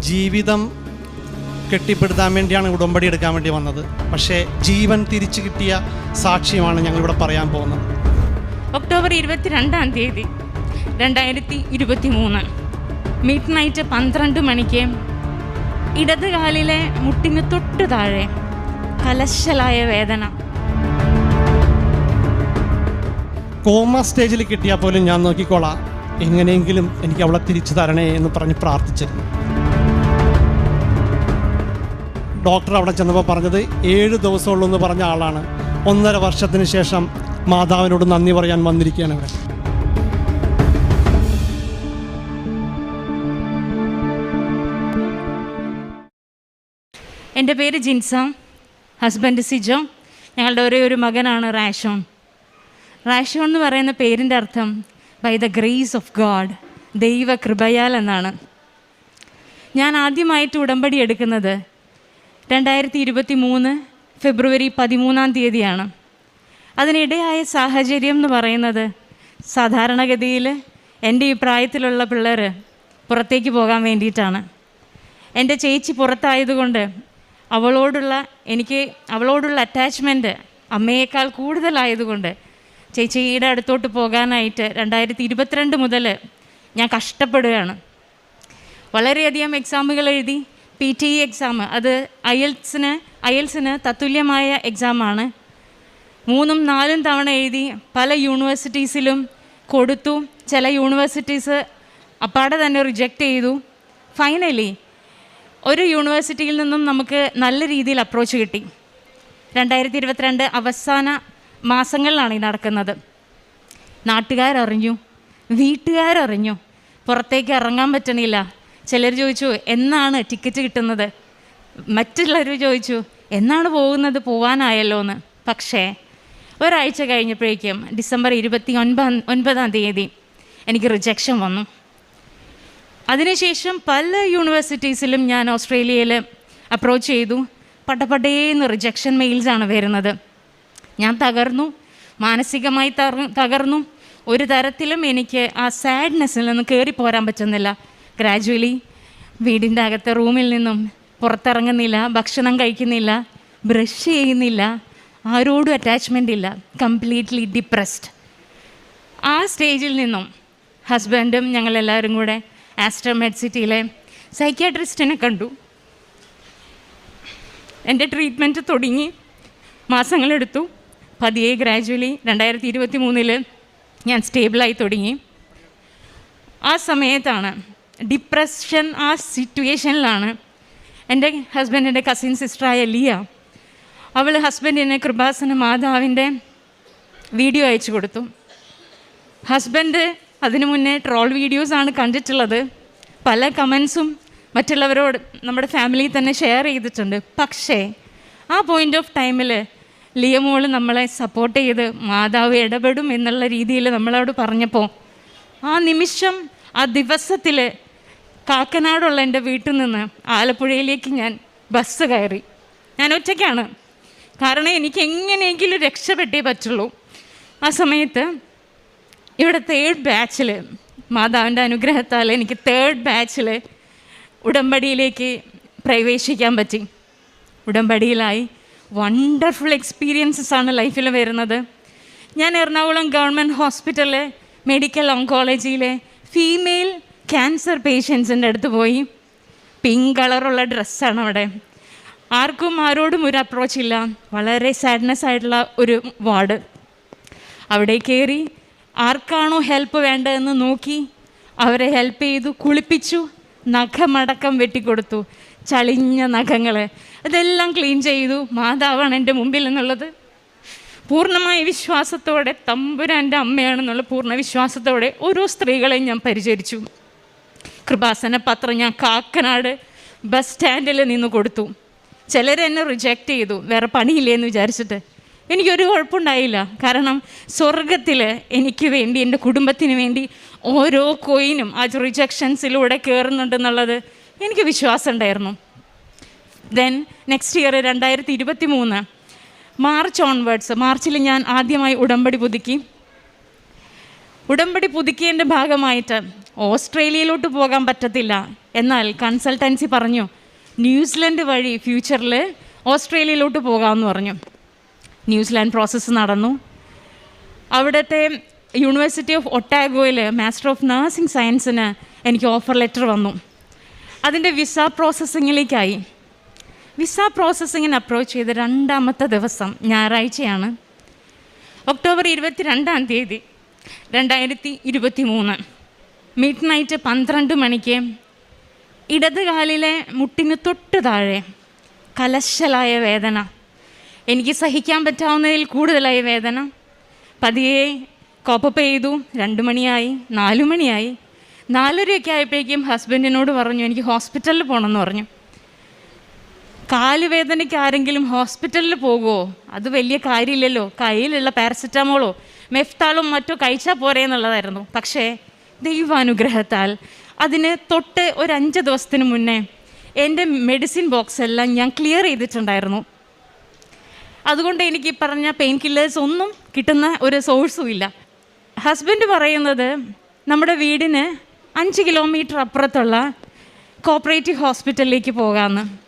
ജീവിതം കെട്ടിപ്പടുത്താൻ വേണ്ടിയാണ് ഉടമ്പടി എടുക്കാൻ വേണ്ടി വന്നത്. പക്ഷേ ജീവൻ തിരിച്ചു കിട്ടിയ സാക്ഷ്യമാണ് ഞങ്ങളിവിടെ പറയാൻ പോകുന്നത്. ഒക്ടോബർ ഇരുപത്തിരണ്ടാം തീയതി രണ്ടായിരത്തി ഇരുപത്തി മൂന്ന് മിഡ് നൈറ്റ് പന്ത്രണ്ട് മണിക്ക് ഇടത് കാലിലെ മുട്ടിന് തൊട്ടു താഴെ കലശലായ വേദന. കോമ സ്റ്റേജിൽ കിട്ടിയാൽ പോലും ഞാൻ നോക്കിക്കോളാം. എങ്ങനെയെങ്കിലും എനിക്ക് അവളെ തിരിച്ചു തരണേ എന്ന് പറഞ്ഞ് പ്രാർത്ഥിച്ചിരുന്നു. ഡോക്ടർ അവിടെ ചെന്നപ്പോൾ പറഞ്ഞത് ഏഴ് ദിവസമുള്ളൂ എന്ന് പറഞ്ഞ ആളാണ്. ഒന്നര വർഷത്തിന് ശേഷം മാതാവിനോട് നന്ദി പറയാൻ വന്നിരിക്കുകയാണ് ഇവിടെ എന്റെ പേര് ജിൻസ. ഹസ്ബൻഡ് സിജോ. ഞങ്ങളുടെ ഒരേ ഒരു മകനാണ് റാഷോൺ. റാഷോൺ എന്ന് പറയുന്ന പേരിന്റെ അർത്ഥം by the grace of God ദൈവ കൃപയാൽ എന്നാണ്. ഞാൻ ആദ്യമായിട്ട് ഉടമ്പടി എടുക്കുന്നത് രണ്ടായിരത്തി ഇരുപത്തി മൂന്ന് ഫെബ്രുവരി പതിമൂന്നാം തീയതിയാണ്. അതിനിടയായ സാഹചര്യം എന്ന് പറയുന്നത് സാധാരണഗതിയിൽ എന്റെ ഈ പ്രായത്തിലുള്ള പിള്ളേർ പുറത്തേക്ക് പോകാൻ വേണ്ടിയിട്ടാണ്. എന്റെ ചേച്ചി പുറത്തായതുകൊണ്ട് അവളോടുള്ള എനിക്ക് അവളോടുള്ള അറ്റാച്ച്മെന്റ് അമ്മയേക്കാൾ കൂടുതലായതുകൊണ്ട് ചേച്ചിയുടെ അടുത്തോട്ട് പോകാനായിട്ട് രണ്ടായിരത്തി ഇരുപത്തിരണ്ട് മുതൽ ഞാൻ കഷ്ടപ്പെടുകയാണ്. വളരെയധികം എക്സാമുകൾ എഴുതി പി ടി ഇ എക്സാം അത് അയൽസിന് അയൽസിന് തത്തുല്യമായ എക്സാമാണ് മൂന്നും നാലും തവണ എഴുതി പല യൂണിവേഴ്സിറ്റീസിലും കൊടുത്തു. ചില യൂണിവേഴ്സിറ്റീസ് അപ്പാടെ തന്നെ റിജക്റ്റ് ചെയ്തു. ഫൈനലി ഒരു യൂണിവേഴ്സിറ്റിയിൽ നിന്നും നമുക്ക് നല്ല രീതിയിൽ അപ്രോച്ച് കിട്ടി. രണ്ടായിരത്തി ഇരുപത്തിരണ്ട് അവസാന മാസങ്ങളിലാണ് ഈ നടക്കുന്നത്. നാട്ടുകാരറിഞ്ഞു. വീട്ടുകാരറിഞ്ഞു. പുറത്തേക്ക് ഇറങ്ങാൻ പറ്റണില്ല. ചിലർ ചോദിച്ചു എന്നാണ് ടിക്കറ്റ് കിട്ടുന്നത്? മറ്റുള്ളവർ ചോദിച്ചു എന്നാണ് പോകുന്നത്? പോവാനായല്ലോ എന്ന് പക്ഷേ ഒരാഴ്ച കഴിഞ്ഞപ്പോഴേക്കും ഡിസംബർ ഇരുപത്തി ഒൻപത് ഒൻപതാം തീയതി എനിക്ക് റിജക്ഷൻ വന്നു. അതിനുശേഷം പല യൂണിവേഴ്സിറ്റീസിലും ഞാൻ ഓസ്ട്രേലിയയിൽ അപ്രോച്ച് ചെയ്തു. പടപടേന്ന് റിജക്ഷൻ മെയിൽസാണ് വരുന്നത്. ഞാൻ തകർന്നു. മാനസികമായി തകർ- തകർന്നു. ഒരു തരത്തിലും എനിക്ക് ആ സാഡ്നെസ്സിൽ നിന്ന് കയറി പോരാൻ പറ്റുന്നില്ല. ഗ്രാജുവലി വീടിന്റെ അകത്തെ റൂമിൽ നിന്നും പുറത്തിറങ്ങുന്നില്ല ഭക്ഷണം കഴിക്കുന്നില്ല ബ്രഷ് ചെയ്യുന്നില്ല ആരോടും അറ്റാച്ച്മെന്റ് ഇല്ല കംപ്ലീറ്റ്ലി ഡിപ്രസ്ഡ് ആ സ്റ്റേജിൽ നിന്നും ഹസ്ബൻഡും ഞങ്ങളെല്ലാവരും കൂടെ ആസ്റ്റർമെഡ് സിറ്റിയിലെ സൈക്യാട്രിസ്റ്റിനെ കണ്ടു. എന്റെ ട്രീറ്റ്മെന്റ് തുടങ്ങി. മാസങ്ങളെടുത്തു പതിയെ ഗ്രാജുവലി രണ്ടായിരത്തി ഇരുപത്തി മൂന്നിൽ ഞാൻ സ്റ്റേബിളായി തുടങ്ങി. ആ സമയത്താണ് ഡിപ്രഷൻ ആ സിറ്റുവേഷനിലാണ് എന്റെ ഹസ്ബൻഡിന്റെ കസിൻ സിസ്റ്ററായ ലിയ. അവൾ ഹസ്ബൻഡിനെ കൃപാസന മാതാവിന്റെ വീഡിയോ അയച്ചു കൊടുത്തു. ഹസ്ബൻഡ് അതിനു മുന്നേ ട്രോൾ വീഡിയോസാണ് കണ്ടിട്ടുള്ളത്. പല കമൻസും മറ്റുള്ളവരോട് നമ്മുടെ ഫാമിലിയിൽ തന്നെ ഷെയർ ചെയ്തിട്ടുണ്ട്. പക്ഷേ ആ പോയിന്റ് ഓഫ് ടൈമിൽ ലിയമോൾ നമ്മളെ സപ്പോർട്ട് ചെയ്ത് മാതാവ് ഇടപെടും എന്നുള്ള രീതിയിൽ നമ്മളോട് പറഞ്ഞപ്പോൾ ആ നിമിഷം ആ ദിവസത്തിൽ കാക്കനാടുള്ള എന്റെ വീട്ടിൽ നിന്ന് ആലപ്പുഴയിലേക്ക് ഞാൻ ബസ് കയറി. ഞാൻ ഒറ്റയ്ക്കാണ്. കാരണം എനിക്ക് എങ്ങനെയെങ്കിലും രക്ഷപ്പെട്ടേ പറ്റുള്ളൂ. ആ സമയത്ത് ഇവിടെ തേർഡ് ബാച്ചിൽ മാതാവിന്റെ അനുഗ്രഹത്താൽ എനിക്ക് തേർഡ് ബാച്ചിൽ ഉടമ്പടിയിലേക്ക് പ്രവേശിക്കാൻ പറ്റി. ഉടമ്പടിയിലായി വണ്ടർഫുൾ എക്സ്പീരിയൻസസ് ആണ് ലൈഫിൽ വരുന്നത്. ഞാൻ എറണാകുളം ഗവൺമെന്റ് ഹോസ്പിറ്റലിലെ മെഡിക്കൽ ഓങ്കോളജിയിലെ ഫീമെയിൽ ക്യാൻസർ പേഷ്യൻസിന്റെ അടുത്ത് പോയി. പിങ്ക് കളറുള്ള ഡ്രസ്സാണ് അവിടെ. ആർക്കും ആരോടും ഒരു അപ്രോച്ച് ഇല്ല. വളരെ സാഡ്നെസ് ആയിട്ടുള്ള ഒരു വാർഡ് അവിടെ കയറി ആർക്കാണോ ഹെൽപ്പ് വേണ്ടതെന്ന് നോക്കി അവരെ ഹെൽപ്പ് ചെയ്തു കുളിപ്പിച്ചു നഖമടക്കം വെട്ടിക്കൊടുത്തു. ചളിഞ്ഞ നഖങ്ങൾ അതെല്ലാം ക്ലീൻ ചെയ്തു. മാതാവാണ് എന്റെ മുമ്പിൽ എന്നുള്ളത്. പൂർണമായ വിശ്വാസത്തോടെ തമ്പുരാന്റെ അമ്മയാണെന്നുള്ള പൂർണ വിശ്വാസത്തോടെ ഓരോ സ്ത്രീകളെയും ഞാൻ പരിചരിച്ചു. കൃപാസന പത്രം ഞാൻ കാക്കനാട് ബസ് സ്റ്റാൻഡിൽ നിന്ന് കൊടുത്തു. ചിലരെന്നെ റിജക്റ്റ് ചെയ്തു. വേറെ പണിയില്ലേന്ന് വിചാരിച്ചിട്ട്. എനിക്കൊരു കുഴപ്പമുണ്ടായില്ല. കാരണം സ്വർഗത്തിൽ എനിക്ക് വേണ്ടി എന്റെ കുടുംബത്തിന് വേണ്ടി ഓരോ കോയിനും ആ റിജക്ഷൻസിലൂടെ കയറുന്നുണ്ടെന്നുള്ളത് എനിക്ക് വിശ്വാസം ഉണ്ടായിരുന്നു. ദെൻ നെക്സ്റ്റ് ഇയർ രണ്ടായിരത്തി ഇരുപത്തി മൂന്ന് മാർച്ച് ഓൺവേർഡ്സ് മാർച്ചിൽ ഞാൻ ആദ്യമായി ഉടമ്പടി പുതുക്കി. ഉടമ്പടി പുതുക്കിയതിന്റെ ഭാഗമായിട്ട് ഓസ്ട്രേലിയയിലോട്ട് പോകാൻ പറ്റത്തില്ല. എന്നാൽ കൺസൾട്ടൻസി പറഞ്ഞു ന്യൂസിലൻഡ് വഴി ഫ്യൂച്ചറിൽ ഓസ്ട്രേലിയയിലോട്ട് പോകാമെന്ന് പറഞ്ഞു. ന്യൂസിലാൻഡ് പ്രോസസ്സ് നടന്നു. അവിടുത്തെ യൂണിവേഴ്സിറ്റി ഓഫ് ഒട്ടാഗോയിൽ മാസ്റ്റർ ഓഫ് നഴ്സിംഗ് സയൻസിന് എനിക്ക് ഓഫർ ലെറ്റർ വന്നു. അതിന്റെ വിസ പ്രോസസ്സിങ്ങിലേക്കായി വിസ പ്രോസസ്സിങ്ങിന് അപ്രോച്ച് ചെയ്ത രണ്ടാമത്തെ ദിവസം ഞായറാഴ്ചയാണ്. ഒക്ടോബർ ഇരുപത്തി രണ്ടാം തീയതി രണ്ടായിരത്തി ഇരുപത്തി മൂന്ന് മിഡ് നൈറ്റ് പന്ത്രണ്ട് മണിക്ക് ഇടത് കാലിലെ മുട്ടിന് തൊട്ട് താഴെ കലശലായ വേദന. എനിക്ക് സഹിക്കാൻ പറ്റാവുന്നതിൽ കൂടുതലായ വേദന. പതിയെ കോപ്പപ്പ് ചെയ്തു. രണ്ട് മണിയായി നാലു മണിയായി. നാലരയൊക്കെ ആയപ്പോഴേക്കും ഹസ്ബൻഡിനോട് പറഞ്ഞു എനിക്ക് ഹോസ്പിറ്റലിൽ പോകണമെന്ന് പറഞ്ഞു. കാലുവേദനയ്ക്ക് ആരെങ്കിലും ഹോസ്പിറ്റലിൽ പോകുമോ അത് വലിയ കാര്യമില്ലല്ലോ. കയ്യിലുള്ള പാരസെറ്റാമോളോ മെഫ്താളും മറ്റോ കഴിച്ചാൽ പോരേ എന്നുള്ളതായിരുന്നു പക്ഷേ ദൈവാനുഗ്രഹത്താൽ. അതിന് തൊട്ട് ഒരു അഞ്ച് ദിവസത്തിന് മുന്നേ എന്റെ മെഡിസിൻ ബോക്സ് എല്ലാം ഞാൻ ക്ലിയർ ചെയ്തിട്ടുണ്ടായിരുന്നു. അതുകൊണ്ട് എനിക്ക് ഈ പറഞ്ഞ പെയിൻ കില്ലേഴ്സ് ഒന്നും കിട്ടുന്ന ഒരു സോഴ്സും ഇല്ല. ഹസ്ബൻഡ് പറയുന്നത് നമ്മുടെ വീടിന് അഞ്ച് കിലോമീറ്റർ അപ്പുറത്തുള്ള കോപ്പറേറ്റീവ് ഹോസ്പിറ്റലിലേക്ക് പോകാമെന്ന്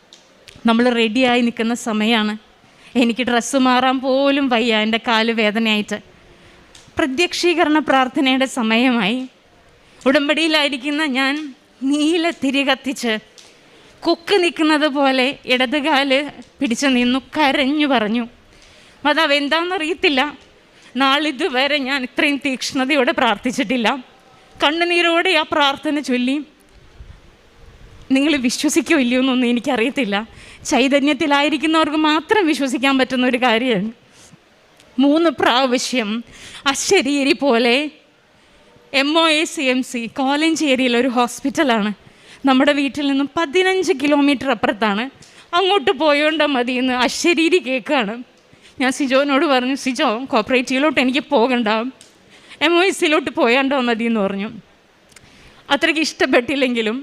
നമ്മൾ റെഡിയായി നിൽക്കുന്ന സമയമാണ് എനിക്ക് ഡ്രസ്സ് മാറാൻ പോലും വയ്യ എന്റെ കാൽ വേദനയായിട്ട്. പ്രത്യക്ഷീകരണ പ്രാർത്ഥനയുടെ സമയമായി. ഉടമ്പടിയിലായിരിക്കുന്ന ഞാൻ നീല തിരി കത്തിച്ച് കൊക്ക് നിൽക്കുന്നത് പോലെ ഇടതുകാൽ പിടിച്ചു നിന്നു കരഞ്ഞു പറഞ്ഞു മാതാവ് എന്താണെന്നറിയത്തില്ല. നാളിതുവരെ ഞാൻ ഇത്രയും തീക്ഷ്ണതയോടെ പ്രാർത്ഥിച്ചിട്ടില്ല. കണ്ണുനീരോടെ ആ പ്രാർത്ഥന ചൊല്ലി. നിങ്ങൾ വിശ്വസിക്കോ ഇല്ലയോ എന്നൊന്നും എനിക്കറിയത്തില്ല. ചൈതന്യത്തിലായിരിക്കുന്നവർക്ക് മാത്രം വിശ്വസിക്കാൻ പറ്റുന്ന ഒരു കാര്യമാണ് മൂന്ന് പ്രാവശ്യം അശരീരി പോലെ M O A C M C കോലഞ്ചേരിയിലെ ഒരു ഹോസ്പിറ്റലാണ്. നമ്മുടെ വീട്ടിൽ നിന്നും പതിനഞ്ച് കിലോമീറ്റർ അപ്പുറത്താണ്. അങ്ങോട്ട് പോയോണ്ടാ മതി എന്ന് അശരീരി കേൾക്കുകയാണ് ഞാൻ സിജോനോട് പറഞ്ഞു സിജോ കോപ്പറേറ്റീവിലോട്ട് എനിക്ക് പോകണ്ട. എം ഒ എസ് സിയിലോട്ട് പോയാണ്ടോ മതി എന്ന് പറഞ്ഞു. അത്രയ്ക്ക് ഇഷ്ടപ്പെട്ടില്ലെങ്കിലും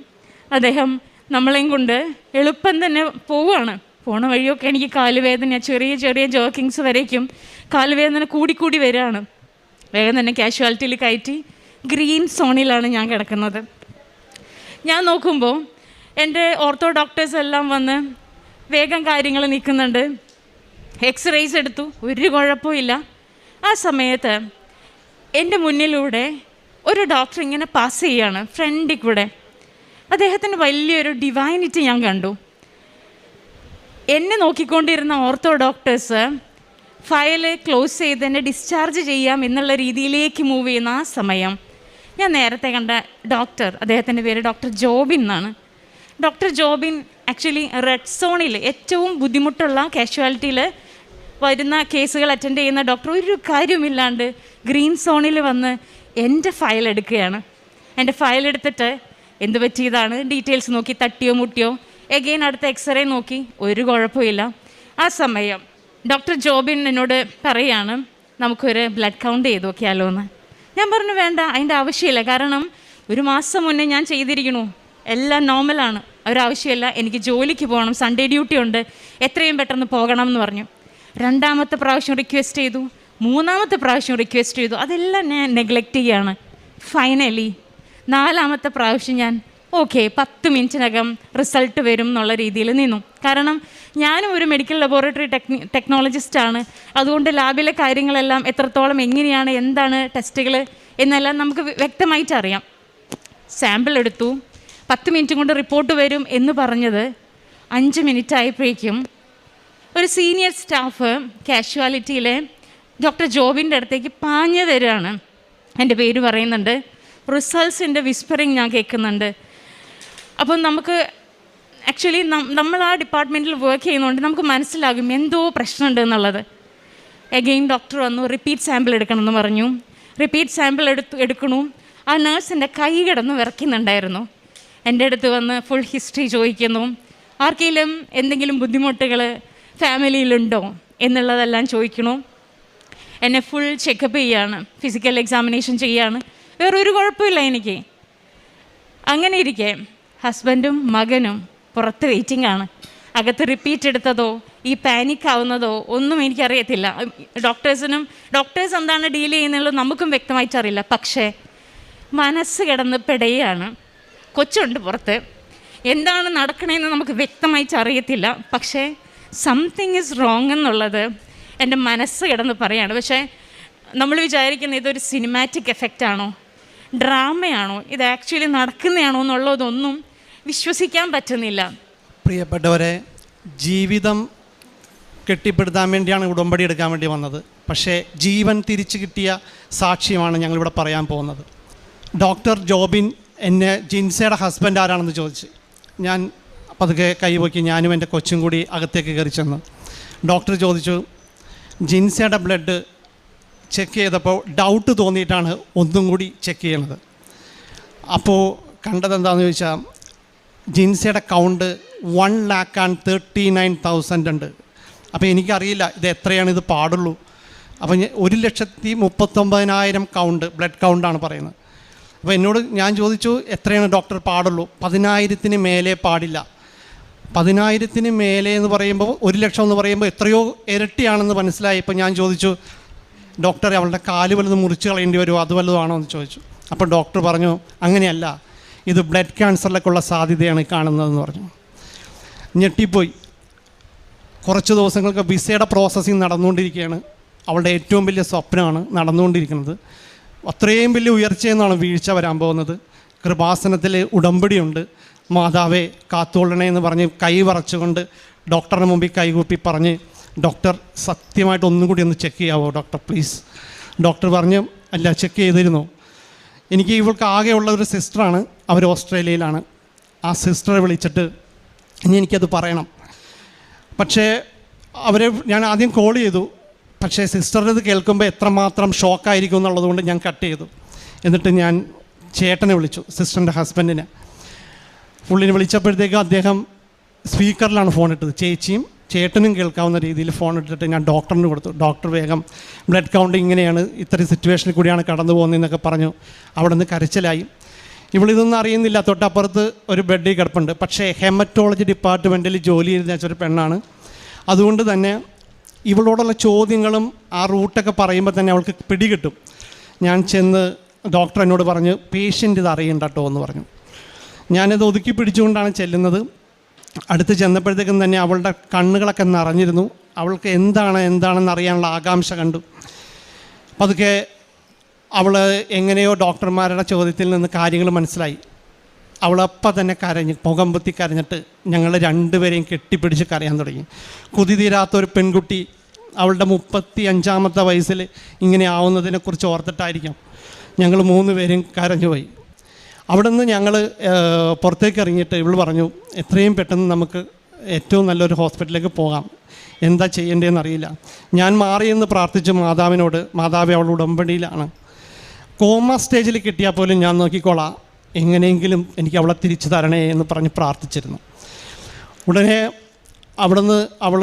അദ്ദേഹം നമ്മളെയും കൊണ്ട് എളുപ്പം തന്നെ പോവുകയാണ് പോണ വഴിയൊക്കെ എനിക്ക് കാലുവേദന ചെറിയ ചെറിയ ജോക്കിങ്സ് വരേക്കും കാലുവേദന കൂടിക്കൂടി വരികയാണ് വേഗം തന്നെ കാഷ്വാലിറ്റിയിൽ കയറ്റി ഗ്രീൻ സോണിലാണ് ഞാൻ കിടക്കുന്നത്. ഞാൻ നോക്കുമ്പോൾ എന്റെ ഓർത്തോ ഡോക്ടേഴ്സ് എല്ലാം വന്ന് വേഗം കാര്യങ്ങൾ നിൽക്കുന്നുണ്ട് എക്സ്റേസ് എടുത്തു ഒരു കുഴപ്പമില്ല ആ സമയത്ത് എന്റെ മുന്നിലൂടെ ഒരു ഡോക്ടർ ഇങ്ങനെ പാസ് ചെയ്യാണ് ഫ്രണ്ടിൽ കൂടെ. അദ്ദേഹത്തിന് വലിയൊരു ഡിവൈനിറ്റി ഞാൻ കണ്ടു. എന്നെ നോക്കിക്കൊണ്ടിരുന്ന ഓർത്തോ ഡോക്ടേഴ്സ് ഫയൽ ക്ലോസ് ചെയ്ത് എന്നെ ഡിസ്ചാർജ് ചെയ്യാം എന്നുള്ള രീതിയിലേക്ക് മൂവ് ചെയ്യുന്ന ആ സമയം. ഞാൻ നേരത്തെ കണ്ട ഡോക്ടർ അദ്ദേഹത്തിന്റെ പേര് ഡോക്ടർ ജോബിൻ എന്നാണ്. ഡോക്ടർ ജോബിൻ ആക്ച്വലി റെഡ് സോണിൽ ഏറ്റവും ബുദ്ധിമുട്ടുള്ള കാഷ്വാലിറ്റിയിൽ വരുന്ന കേസുകൾ അറ്റൻഡ് ചെയ്യുന്ന ഡോക്ടർ. ഒരു കാര്യമില്ലാണ്ട് ഗ്രീൻ സോണിൽ വന്ന് എന്റെ ഫയൽ എടുക്കുകയാണ്. എന്റെ ഫയൽ എടുത്തിട്ട് എന്ത് പറ്റിയതാണ്? ഡീറ്റെയിൽസ് നോക്കി തട്ടിയോ മുട്ടിയോ. എഗെയിൻ അടുത്ത എക്സ്റേ നോക്കി ഒരു കുഴപ്പമില്ല. ആ സമയം ഡോക്ടർ ജോബിൻ എന്നോട് പറയാണ് നമുക്കൊരു ബ്ലഡ് കൗണ്ട് ചെയ്ത് നോക്കിയാലോ എന്ന് ഞാൻ പറഞ്ഞു വേണ്ട അതിന്റെ ആവശ്യമില്ല. കാരണം ഒരു മാസം മുന്നേ ഞാൻ ചെയ്തിരിക്കുന്നു. എല്ലാം നോർമലാണ് ഒരാവശ്യമില്ല എനിക്ക് ജോലിക്ക് പോകണം. സൺഡേ ഡ്യൂട്ടി ഉണ്ട്. എത്രയും പെട്ടെന്ന് പോകണം എന്ന് പറഞ്ഞു. രണ്ടാമത്തെ പ്രാവശ്യം റിക്വസ്റ്റ് ചെയ്തു. മൂന്നാമത്തെ പ്രാവശ്യം റിക്വസ്റ്റ് ചെയ്തു. അതെല്ലാം ഞാൻ നെഗ്ലക്റ്റ് ചെയ്യുകയാണ് ഫൈനലി നാലാമത്തെ പ്രാവശ്യം ഞാൻ ഓക്കെ പത്ത് മിനിറ്റിനകം റിസൾട്ട് വരും എന്നുള്ള രീതിയിൽ നിന്നു. കാരണം ഞാനും ഒരു മെഡിക്കൽ ലബോറട്ടറി ടെക്നി ടെക്നോളജിസ്റ്റാണ് അതുകൊണ്ട് ലാബിലെ കാര്യങ്ങളെല്ലാം എത്രത്തോളം എങ്ങനെയാണ് എന്താണ് ടെസ്റ്റുകൾ എന്നെല്ലാം നമുക്ക് വ്യക്തമായിട്ട് അറിയാം. സാമ്പിൾ എടുത്തു. പത്ത് മിനിറ്റ് കൊണ്ട് റിപ്പോർട്ട് വരും എന്ന് പറഞ്ഞത് അഞ്ച് മിനിറ്റ് ആയപ്പോഴേക്കും ഒരു സീനിയർ സ്റ്റാഫ് കാഷ്വാലിറ്റിയിലെ ഡോക്ടർ ജോബിന്റെ അടുത്തേക്ക് പാഞ്ഞു തരികയാണ് എന്റെ പേര് പറയുന്നുണ്ട്. റിസൾട്ട്സിന്റെ വിസ്പറിങ് ഞാൻ കേൾക്കുന്നുണ്ട്. അപ്പം നമുക്ക് ആക്ച്വലി നമ്മൾ ആ ഡിപ്പാർട്ട്മെന്റിൽ വർക്ക് ചെയ്യുന്നതുകൊണ്ട് നമുക്ക് മനസ്സിലാകും എന്തോ പ്രശ്നമുണ്ട് എന്നുള്ളത്. എഗെയിൻ ഡോക്ടർ വന്നു റിപ്പീറ്റ് സാമ്പിൾ എടുക്കണമെന്ന് പറഞ്ഞു. റിപ്പീറ്റ് സാമ്പിൾ എടുത്ത് എടുക്കണു. ആ നേഴ്സിന്റെ കൈ കിടന്ന് വിറയ്ക്കുന്നുണ്ടായിരുന്നു. എന്റെ അടുത്ത് വന്ന് ഫുൾ ഹിസ്റ്ററി ചോദിക്കുന്നു. ആർക്കെങ്കിലും എന്തെങ്കിലും ബുദ്ധിമുട്ടുകൾ ഫാമിലിയിലുണ്ടോ എന്നുള്ളതെല്ലാം ചോദിക്കണു. എന്നെ ഫുൾ ചെക്കപ്പ് ചെയ്യാണ് ഫിസിക്കൽ എക്സാമിനേഷൻ ചെയ്യാണ്. വേറൊരു കുഴപ്പമില്ല എനിക്ക്. അങ്ങനെ ഇരിക്കെ. ഹസ്ബൻഡും മകനും പുറത്ത് വെയിറ്റിംഗ് ആണ്. അകത്ത് റിപ്പീറ്റ് എടുത്തതോ ഈ പാനിക് ആവുന്നതോ ഒന്നും എനിക്കറിയത്തില്ല. ഡോക്ടേഴ്സിനും ഡോക്ടേഴ്സ് എന്താണ് ഡീൽ ചെയ്യുന്നുള്ളത് നമുക്കും വ്യക്തമായിട്ട് അറിയില്ല പക്ഷേ മനസ്സ് കിടന്ന് പെടയാണ്. കൊച്ചുണ്ട് പുറത്ത്. എന്താണ് നടക്കണേന്ന് നമുക്ക് വ്യക്തമായിട്ട് അറിയത്തില്ല പക്ഷേ സംതിങ് ഇസ് റോങ് എന്നുള്ളത് എന്റെ മനസ്സ് കിടന്ന് പറയാണ്. പക്ഷേ നമ്മൾ വിചാരിക്കുന്ന ഇതൊരു സിനിമാറ്റിക് എഫക്റ്റ് ആണോ? ഡ്രാമയാണോ? ഇത് ആക്ച്വലി നടക്കുന്നതാണോ എന്നുള്ളതൊന്നും വിശ്വസിക്കാൻ പറ്റുന്നില്ല. പ്രിയപ്പെട്ടവരെ ജീവിതം കെട്ടിപ്പടുത്താൻ വേണ്ടിയാണ് ഉടമ്പടി എടുക്കാൻ വേണ്ടി വന്നത്. പക്ഷേ ജീവൻ തിരിച്ചു കിട്ടിയ സാക്ഷ്യമാണ് ഞങ്ങളിവിടെ പറയാൻ പോകുന്നത്. ഡോക്ടർ ജോബിൻ എന്നെ ജിൻസയുടെ ഹസ്ബൻഡ് ആരാണെന്ന് ചോദിച്ചു. ഞാൻ പതുക്കെ കൈവക്കി ഞാനും എന്റെ കൊച്ചും കൂടി അകത്തേക്ക് കയറി ചെന്ന്. ഡോക്ടർ ചോദിച്ചു ജിൻസയുടെ ബ്ലഡ് ചെക്ക് ചെയ്തപ്പോൾ ഡൗട്ട് തോന്നിയിട്ടാണ് ഒന്നും കൂടി ചെക്ക് ചെയ്യണത് അപ്പോൾ കണ്ടത് എന്താണെന്ന് ചോദിച്ചാൽ ജിൻസയുടെ count one lakh and thirty nine thousand ഉണ്ട്. അപ്പോൾ എനിക്കറിയില്ല ഇത് എത്രയാണ് ഇത് പാടുള്ളൂ. അപ്പോൾ ഒരു ലക്ഷത്തി മുപ്പത്തൊമ്പതിനായിരം കൗണ്ട് ബ്ലഡ് കൗണ്ടാണ് പറയുന്നത്. അപ്പോൾ എന്നോട് ഞാൻ ചോദിച്ചു എത്രയാണ് ഡോക്ടർ പാടുള്ളൂ? പതിനായിരത്തിന് മേലെ പാടില്ല. പതിനായിരത്തിന് മേലെ എന്ന് പറയുമ്പോൾ ഒരു ലക്ഷം എന്ന് പറയുമ്പോൾ എത്രയോ ഇരട്ടിയാണെന്ന് മനസ്സിലായി ഇപ്പോൾ ഞാൻ ചോദിച്ചു ഡോക്ടറെ അവളുടെ കാൽ വലുത് മുറിച്ച് കളയേണ്ടി വരുമോ? അത് വലുതാണോ? എന്ന് ചോദിച്ചു. അപ്പോൾ ഡോക്ടർ പറഞ്ഞു അങ്ങനെയല്ല. ഇത് ബ്ലഡ് ക്യാൻസറിലൊക്കെ ഉള്ള സാധ്യതയാണ് കാണുന്നതെന്ന് പറഞ്ഞു. ഞെട്ടിപ്പോയി. കുറച്ച് ദിവസങ്ങൾക്ക് വിസയുടെ പ്രോസസ്സിങ് നടന്നുകൊണ്ടിരിക്കുകയാണ്. അവളുടെ ഏറ്റവും വലിയ സ്വപ്നമാണ് നടന്നുകൊണ്ടിരിക്കുന്നത്. അത്രയും വലിയ ഉയർച്ചയെന്നാണ് വീഴ്ച വരാൻ പോകുന്നത്. കൃപാസനത്തിൽ ഉടമ്പടിയുണ്ട്. മാതാവെ കാത്തോളണേ എന്ന് പറഞ്ഞ് കൈ വറച്ചുകൊണ്ട് ഡോക്ടറിന് മുമ്പിൽ കൈകൂപ്പി പറഞ്ഞ് ഡോക്ടർ സത്യമായിട്ട് ഒന്നും കൂടി ഒന്ന് ചെക്ക് ചെയ്യാവോ? Doctor please. ഡോക്ടർ പറഞ്ഞു അല്ല ചെക്ക് ചെയ്തിരുന്നു? എനിക്ക് ഇവൾക്ക് ആകെയുള്ള ഒരു സിസ്റ്ററാണ്. അവർ ഓസ്ട്രേലിയയിലാണ്. ആ സിസ്റ്ററെ വിളിച്ചിട്ട് ഇനി എനിക്കത് പറയണം. പക്ഷേ അവരെ ഞാൻ ആദ്യം കോൾ ചെയ്തു. പക്ഷേ സിസ്റ്ററിന്റെ ഇത് കേൾക്കുമ്പോൾ എത്രമാത്രം ഷോക്കായിരിക്കും എന്നുള്ളതുകൊണ്ട് ഞാൻ കട്ട് ചെയ്തു. എന്നിട്ട് ഞാൻ ചേട്ടനെ വിളിച്ചു സിസ്റ്ററിന്റെ ഹസ്ബൻഡിനെ പുള്ളിനെ വിളിച്ചപ്പോഴത്തേക്കും അദ്ദേഹം സ്പീക്കറിലാണ് ഫോൺ ഇട്ടത്. ചേച്ചിയും ചേട്ടനും കേൾക്കാവുന്ന രീതിയിൽ ഫോൺ എടുത്തിട്ട് ഞാൻ ഡോക്ടറിന് കൊടുത്തു. ഡോക്ടർ വേഗം ബ്ലഡ് കൗണ്ട് ഇങ്ങനെയാണ് ഇത്തരം സിറ്റുവേഷനിൽ കൂടിയാണ് കടന്നു പോകുന്നതെന്നൊക്കെ പറഞ്ഞു. അവിടെ നിന്ന് കരച്ചിലായി ഇവളിതൊന്നും അറിയുന്നില്ല. തൊട്ടപ്പുറത്ത് ഒരു ബെഡിൽ കിടപ്പുണ്ട്. പക്ഷേ ഹെമറ്റോളജി ഡിപ്പാർട്ട്മെന്റിൽ ജോലി ചെയ്ത ഒരു പെണ്ണാണ്. അതുകൊണ്ട് തന്നെ ഇവളോടുള്ള ചോദ്യങ്ങളും ആ റൂട്ടൊക്കെ പറയുമ്പോൾ തന്നെ അവൾക്ക് പിടികിട്ടും. ഞാൻ ചെന്ന് ഡോക്ടർ എന്നോട് പറഞ്ഞു പേഷ്യന്റ് ഇത് അറിയണ്ട കേട്ടോ എന്ന് പറഞ്ഞു. ഞാനത് ഒതുക്കി പിടിച്ചുകൊണ്ടാണ് ചെല്ലുന്നത്. അടുത്ത് ചെന്നപ്പോഴത്തേക്കും തന്നെ അവളുടെ കണ്ണുകളൊക്കെ നിറഞ്ഞിരുന്നു. അവൾക്ക് എന്താണ് എന്താണെന്ന് അറിയാനുള്ള ആകാംക്ഷ കണ്ടു. പതുക്കെ അവൾ എങ്ങനെയോ ഡോക്ടർമാരുടെ ചോദ്യത്തിൽ നിന്ന് കാര്യങ്ങൾ മനസ്സിലായി. അവളപ്പം തന്നെ കരഞ്ഞ് പുകമ്പത്തി പൊത്തി കരഞ്ഞിട്ട് ഞങ്ങൾ രണ്ടുപേരെയും കെട്ടിപ്പിടിച്ച് കരയാൻ തുടങ്ങി. കുതി തീരാത്ത ഒരു പെൺകുട്ടി അവളുടെ മുപ്പത്തി അഞ്ചാമത്തെ വയസ്സിൽ ഇങ്ങനെ ആവുന്നതിനെക്കുറിച്ച് ഓർത്തിട്ടായിരിക്കാം ഞങ്ങൾ മൂന്ന് പേരും കരഞ്ഞുപോയി. അവിടെ നിന്ന് ഞങ്ങൾ പുറത്തേക്ക് ഇറങ്ങിയിട്ട് ഇവൾ പറഞ്ഞു എത്രയും പെട്ടെന്ന് നമുക്ക് ഏറ്റവും നല്ലൊരു ഹോസ്പിറ്റലിലേക്ക് പോകാം. എന്താ ചെയ്യേണ്ടതെന്ന് അറിയില്ല. ഞാൻ മാറിയെന്ന് പ്രാർത്ഥിച്ചു മാതാവിനോട് മാതാവ് അവൾ ഉടമ്പടിയിലാണ്. കോമ സ്റ്റേജിൽ കിട്ടിയാൽ പോലും ഞാൻ നോക്കിക്കോളാം. എങ്ങനെയെങ്കിലും എനിക്ക് അവളെ തിരിച്ചു തരണേ എന്ന് പറഞ്ഞ് പ്രാർത്ഥിച്ചിരുന്നു. ഉടനെ അവിടുന്ന് അവൾ